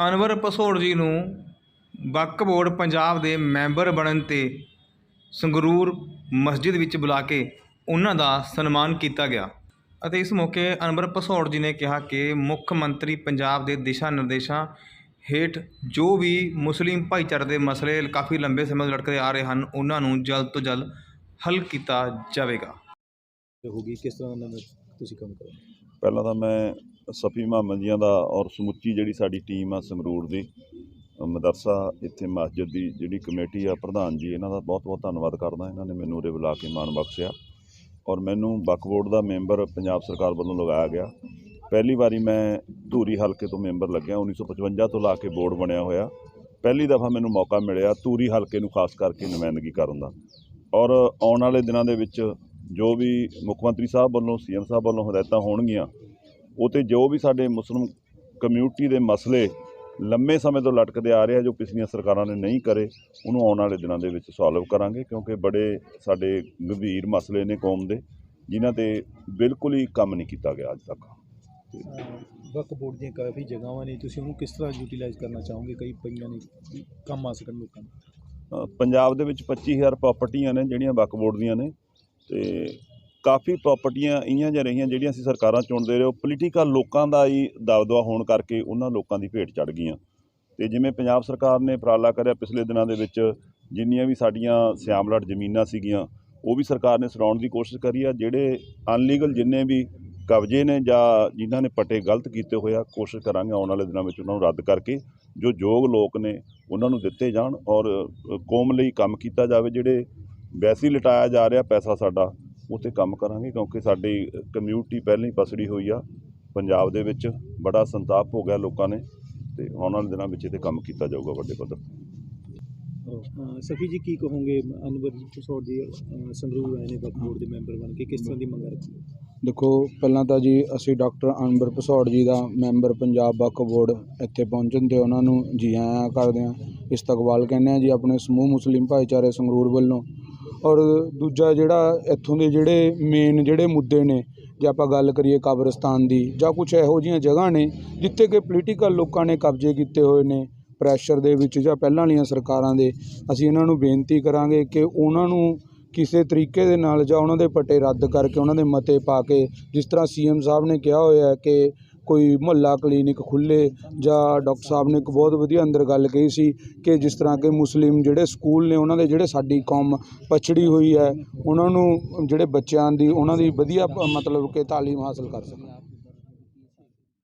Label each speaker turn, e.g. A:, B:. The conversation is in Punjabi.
A: ਅਨਵਰ ਭਸੌੜ ਜੀ ਨੂੰ ਵਕਫ ਬੋਰਡ ਪੰਜਾਬ ਦੇ ਮੈਂਬਰ ਬਣਨ ਤੇ ਸੰਗਰੂਰ ਮਸਜਿਦ ਵਿੱਚ ਬੁਲਾ ਕੇ ਉਹਨਾਂ ਦਾ ਸਨਮਾਨ ਕੀਤਾ ਗਿਆ। ਅਤੇ ਇਸ ਮੌਕੇ ਅਨਵਰ ਭਸੌੜ ਜੀ ਨੇ ਕਿਹਾ ਕਿ ਮੁੱਖ ਮੰਤਰੀ ਪੰਜਾਬ ਦੇ ਦਿਸ਼ਾ ਨਿਰਦੇਸ਼ਾਂ ਹੇਠ ਜੋ ਵੀ ਮੁਸਲਿਮ ਭਾਈਚਾਰੇ ਦੇ ਮਸਲੇ ਕਾਫੀ ਲੰਬੇ ਸਮੇਂ ਤੋਂ ਲਟਕਦੇ ਆ ਰਹੇ ਹਨ ਉਹਨਾਂ ਨੂੰ ਜਲਦ ਤੋਂ ਜਲਦ ਹੱਲ ਕੀਤਾ ਜਾਵੇਗਾ।
B: ਹੋਗੀ ਕਿਸ ਤਰ੍ਹਾਂ ਦਾ ਤੁਸੀਂ ਕੰਮ ਕਰੋ।
C: ਪਹਿਲਾਂ ਤਾਂ ਮੈਂ ਸਫੀ ਮੁਹੰਮਦ ਜੀਆਂ ਦਾ ਔਰ ਸਮੁੱਚੀ ਜਿਹੜੀ ਸਾਡੀ ਟੀਮ ਆ ਸੰਗਰੂਰ ਦੀ ਮਦਰਸਾ, ਇੱਥੇ ਮਸਜਿਦ ਦੀ ਜਿਹੜੀ ਕਮੇਟੀ ਆ, ਪ੍ਰਧਾਨ ਜੀ, ਇਹਨਾਂ ਦਾ ਬਹੁਤ ਬਹੁਤ ਧੰਨਵਾਦ ਕਰਦਾ, ਇਹਨਾਂ ਨੇ ਮੈਨੂੰ ਉਰੇ ਬੁਲਾ ਕੇ ਮਾਣ ਬਖਸ਼ਿਆ। ਔਰ ਮੈਨੂੰ ਵਕਫ ਬੋਰਡ ਦਾ ਮੈਂਬਰ ਪੰਜਾਬ ਸਰਕਾਰ ਵੱਲੋਂ ਲਗਾਇਆ ਗਿਆ। ਪਹਿਲੀ ਵਾਰੀ ਮੈਂ ਧੂਰੀ ਹਲਕੇ ਤੋਂ ਮੈਂਬਰ ਲੱਗਿਆ 1955 ਤੋਂ ਲਾ ਕੇ ਬੋਰਡ ਬਣਿਆ ਹੋਇਆ। ਪਹਿਲੀ ਦਫਾ ਮੈਨੂੰ ਮੌਕਾ ਮਿਲਿਆ ਧੂਰੀ ਹਲਕੇ ਨੂੰ ਖਾਸ ਕਰਕੇ ਨੁਮਾਇੰਦਗੀ ਕਰਨ ਦਾ। ਔਰ ਆਉਣ ਵਾਲੇ ਦਿਨਾਂ ਦੇ ਵਿੱਚ ਜੋ ਵੀ ਮੁੱਖ ਮੰਤਰੀ ਸਾਹਿਬ ਵੱਲੋਂ, ਸੀਐਮ ਸਾਹਿਬ ਵੱਲੋਂ ਹਦਾਇਤਾਂ ਹੋਣਗੀਆਂ ਉਹ 'ਤੇ ਜੋ ਵੀ ਸਾਡੇ ਮੁਸਲਿਮ ਕਮਿਊਨਿਟੀ ਦੇ ਮਸਲੇ ਲੰਮੇ ਸਮੇਂ ਤੋਂ ਲਟਕਦੇ ਆ ਰਹੇ ਆ ਜੋ ਪਿਛਲੀਆਂ ਸਰਕਾਰਾਂ ਨੇ ਨਹੀਂ ਕਰੇ ਉਹਨੂੰ ਆਉਣ ਵਾਲੇ ਦਿਨਾਂ ਦੇ ਵਿੱਚ ਸੋਲਵ ਕਰਾਂਗੇ ਕਿਉਂਕਿ ਬੜੇ ਸਾਡੇ ਗੰਭੀਰ ਮਸਲੇ ਨੇ ਕੌਮ ਦੇ ਜਿਨ੍ਹਾਂ ਤੇ ਬਿਲਕੁਲ ਹੀ ਕੰਮ ਨਹੀਂ ਕੀਤਾ ਗਿਆ ਅੱਜ ਤੱਕ।
B: ਵਕ ਬੋਰਡ ਦੀਆਂ ਕਾਫੀ ਜਗ੍ਹਾਵਾਂ ਨੇ ਤੁਸੀਂ ਉਹਨੂੰ ਕਿਸ ਤਰ੍ਹਾਂ ਯੂਟਿਲਾਈਜ਼ ਕਰਨਾ ਚਾਹੋਗੇ? ਕਈ ਪਈਆਂ ਨੇ ਕੰਮ ਆ ਸਕਣ ਲੋਕਾਂ ਨੂੰ।
C: ਪੰਜਾਬ ਦੇ ਵਿੱਚ 25000 ਪ੍ਰਾਪਰਟੀਆਂ ਨੇ ਜਿਹੜੀਆਂ ਵਕਫ ਬੋਰਡ ਦੀਆਂ ਨੇ ਤੇ ਕਾਫੀ ਪ੍ਰਾਪਰਟੀਆਂ ਇਹੀਆਂ ਜਿਹੀਆਂ ਰਹੀਆਂ ਜਿਹੜੀਆਂ ਅਸੀਂ ਸਰਕਾਰਾਂ ਚੁਣਦੇ ਰਹੇ। ਉਹ ਪੋਲੀਟੀਕਲ ਲੋਕਾਂ ਦਾ ਹੀ ਦਬਦਬਾ ਹੋਣ ਕਰਕੇ ਉਹਨਾਂ ਲੋਕਾਂ ਦੀ ਭੇਟ ਚੜ ਗਈਆਂ। ਤੇ ਜਿਵੇਂ ਪੰਜਾਬ ਸਰਕਾਰ ਨੇ ਉਪਰਾਲਾ ਕਰਿਆ ਪਿਛਲੇ ਦਿਨਾਂ ਦੇ ਵਿੱਚ, ਜਿੰਨੀਆਂ ਵੀ ਸਾਡੀਆਂ ਸਿਆਮਲਟ ਜ਼ਮੀਨਾਂ ਸੀਗੀਆਂ, ਉਹ ਵੀ ਸਰਕਾਰ ਨੇ ਸਰਾਉਣ ਦੀ ਕੋਸ਼ਿਸ਼ ਕਰੀ ਆ। ਜਿਹੜੇ ਅਨਲੀਗਲ ਜਿੰਨੇ ਵੀ ਕਬਜ਼ੇ ਨੇ ਜਾਂ ਜਿਨ੍ਹਾਂ ਨੇ ਪੱਟੇ ਗਲਤ ਕੀਤੇ ਹੋਏ ਆ, ਕੋਸ਼ਿਸ਼ ਕਰਾਂਗੇ ਆਉਣ ਵਾਲੇ ਦਿਨਾਂ ਵਿੱਚ ਉਹਨਾਂ ਨੂੰ ਰੱਦ ਕਰਕੇ ਜੋ ਯੋਗ ਲੋਕ ਨੇ ਉਹਨਾਂ ਨੂੰ ਦਿੱਤੇ ਜਾਣ ਔਰ ਕੌਮ ਲਈ ਕੰਮ ਕੀਤਾ ਜਾਵੇ। ਜਿਹੜੇ ਵੈਸੀ ਲਟਾਇਆ ਜਾ ਰਿਹਾ ਪੈਸਾ ਸਾਡਾ ਉੱਥੇ ਕੰਮ ਕਰਾਂਗੇ ਕਿਉਂਕਿ ਸਾਡੀ ਕਮਿਊਨਿਟੀ ਪਹਿਲਾਂ ਹੀ ਪਸੜੀ ਹੋਈ ਆ। ਪੰਜਾਬ ਦੇ ਵਿੱਚ ਬੜਾ ਸੰਤਾਪ ਹੋ ਗਿਆ ਲੋਕਾਂ ਨੇ ਤੇ ਆਉਣ ਵਾਲੇ ਦਿਨਾਂ ਵਿੱਚ ਇਹ ਕੰਮ ਕੀਤਾ ਜਾਊਗਾ ਵੱਡੇ ਪੱਧਰ ਤੇ।
B: ਸਫੀ ਜੀ ਕੀ ਕਹੋਗੇ? ਅਨਵਰ ਭਸੌੜ ਜੀ, ਅਹ, ਸੰਗਰੂਰ ਆਏ ਨੇ ਵਕ ਬੋਰਡ ਦੇ ਮੈਂਬਰ ਬਣ ਕੇ ਕਿਸ ਤਰ੍ਹਾਂ ਦੀ ਮੰਗ ਰੱਖੀ
D: ਦੇਖੋ, ਪਹਿਲਾਂ ਤਾਂ ਜੀ ਅਸੀਂ ਡਾਕਟਰ ਅਨਵਰ ਭਸੌੜ ਜੀ ਦਾ ਮੈਂਬਰ ਪੰਜਾਬ ਵਕਫ ਬੋਰਡ ਇੱਥੇ ਪਹੁੰਚਣ ਤੇ ਉਹਨਾਂ ਨੂੰ ਜੀ ਆਇਆਂ ਕਰਦੇ ਹਾਂ। ਇਸਤਕਬਾਲ ਕਹਿੰਦੇ ਹਾਂ ਜੀ ਆਪਣੇ ਸਮੂਹ ਮੁਸਲਿਮ ਭਾਈਚਾਰੇ ਸੰਗਰੂਰ ਵੱਲੋਂ। ਔਰ ਦੂਜਾ ਜਿਹੜਾ ਇੱਥੋਂ ਦੇ ਜਿਹੜੇ ਮੇਨ ਜਿਹੜੇ ਮੁੱਦੇ ਨੇ, ਜੇ ਆਪਾਂ ਗੱਲ ਕਰੀਏ ਕਬਰਸਤਾਨ ਦੀ, ਜਾਂ ਕੁਝ ਇਹੋ ਜਿਹੀਆਂ ਜਗ੍ਹਾ ਨੇ, ਜਿੱਥੇ ਕਿ ਪੋਲੀਟੀਕਲ ਲੋਕਾਂ ਨੇ ਕਬਜ਼ੇ ਕੀਤੇ ਹੋਏ ਨੇ ਪ੍ਰੈਸ਼ਰ ਦੇ ਵਿੱਚ ਜਾਂ ਪਹਿਲਾਂ ਵਾਲੀਆਂ ਸਰਕਾਰਾਂ ਦੇ, ਅਸੀਂ ਇਹਨਾਂ ਨੂੰ ਬੇਨਤੀ ਕਰਾਂਗੇ ਕਿ ਉਹਨਾਂ ਨੂੰ ਕਿਸੇ ਤਰੀਕੇ ਦੇ ਨਾਲ ਜਾਂ ਉਹਨਾਂ ਦੇ ਪੱਟੇ ਰੱਦ ਕਰਕੇ ਉਹਨਾਂ ਦੇ ਮਤੇ ਪਾ ਕੇ, ਜਿਸ ਤਰ੍ਹਾਂ ਸੀਐਮ ਸਾਹਿਬ ਨੇ ਕਿਹਾ ਹੋਇਆ ਕਿ ਕੋਈ ਮੁਹੱਲਾ ਕਲੀਨਿਕ ਖੁੱਲ੍ਹੇ ਜਾਂ ਡਾਕਟਰ ਸਾਹਿਬ ਨੇ ਇੱਕ ਬਹੁਤ ਵਧੀਆ ਅੰਦਰ ਗੱਲ ਕਹੀ ਸੀ ਕਿ ਜਿਸ ਤਰ੍ਹਾਂ ਕਿ ਮੁਸਲਿਮ ਜਿਹੜੇ ਸਕੂਲ ਨੇ, ਉਹਨਾਂ ਦੇ ਜਿਹੜੇ ਸਾਡੀ ਕੌਮ ਪਛੜੀ ਹੋਈ ਹੈ, ਉਹਨਾਂ ਨੂੰ, ਜਿਹੜੇ ਬੱਚਿਆਂ ਦੀ, ਉਹਨਾਂ ਦੀ ਵਧੀਆ ਪ- ਮਤਲਬ ਕਿ ਤਾਲੀਮ ਹਾਸਲ ਕਰ ਸਕਣ।